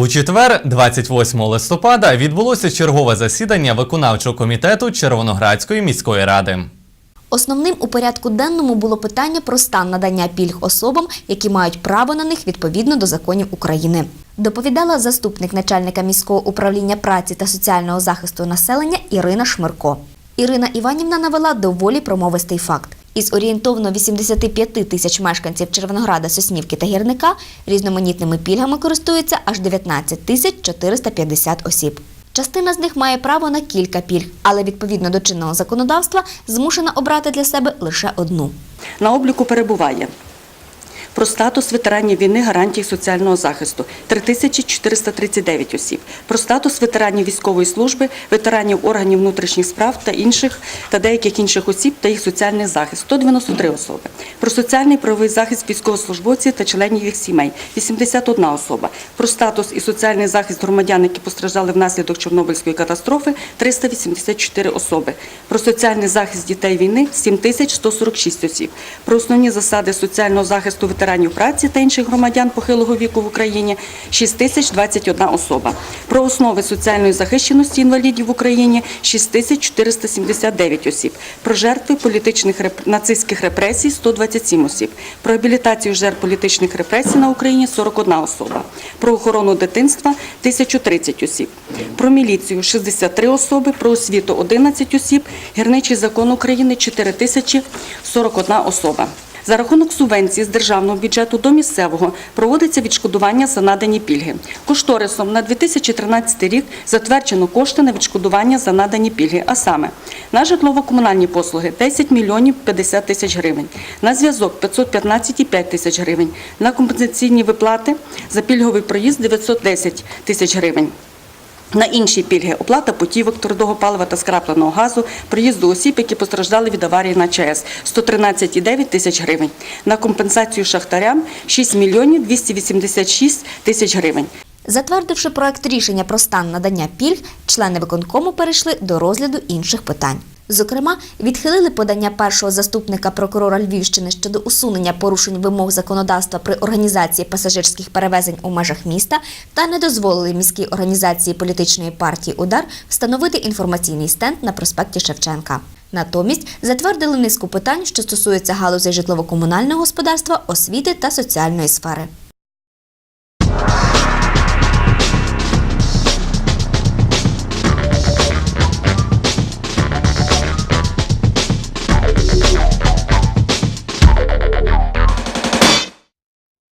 У четвер, 28 листопада, відбулося чергове засідання виконавчого комітету Червоноградської міської ради. Основним у порядку денному було питання про стан надання пільг особам, які мають право на них відповідно до законів України. Доповідала заступник начальника міського управління праці та соціального захисту населення Ірина Шмирко. Ірина Іванівна навела доволі промовистий факт. Із орієнтовно 85 тисяч мешканців Червонограда, Соснівки та Гірника різноманітними пільгами користуються аж 19 тисяч 450 осіб. Частина з них має право на кілька пільг, але відповідно до чинного законодавства змушена обрати для себе лише одну. На обліку перебуває про статус ветеранів війни гарантій соціального захисту. 3439 осіб, про статус ветеранів військової служби, ветеранів органів внутрішніх справ та інших та деяких інших осіб та їх соціальний захист. 193 особи, про соціальний правовий захист військовослужбовців та членів їх сімей. 81 особа, про статус і соціальний захист громадян, які постраждали внаслідок Чорнобильської катастрофи. 384 особи, про соціальний захист дітей війни. 7146 осіб, про основні засади соціального захисту ветеранів праці та інших громадян похилого віку в Україні 6021 особа, про основи соціальної захищеності інвалідів в Україні 6479 осіб, про жертви політичних реп... нацистських репресій 127 осіб, про реабілітацію жертв політичних репресій на Україні 41 особа, про охорону дитинства 1030 осіб, про міліцію 63 особи, про освіту 11 осіб, гірничий закон України 4041 особа. За рахунок субвенції з державного бюджету до місцевого проводиться відшкодування за надані пільги. Кошторисом на 2013 рік затверджено кошти на відшкодування за надані пільги, а саме на житлово-комунальні послуги 10 мільйонів 50 тисяч гривень, на зв'язок 515,5 тисяч гривень, на компенсаційні виплати за пільговий проїзд 910 тисяч гривень. На інші пільги оплата путівок, твердого палива та скрапленого газу, приїзду осіб, які постраждали від аварії на ЧАЕС – 113,9 тисяч гривень. На компенсацію шахтарям – 6 мільйонів 286 тисяч гривень. Затвердивши проект рішення про стан надання пільг, члени виконкому перейшли до розгляду інших питань. Зокрема, відхилили подання першого заступника прокурора Львівщини щодо усунення порушень вимог законодавства при організації пасажирських перевезень у межах міста та не дозволили міській організації політичної партії Удар встановити інформаційний стенд на проспекті Шевченка. Натомість затвердили низку питань, що стосуються галузей житлово-комунального господарства, освіти та соціальної сфери.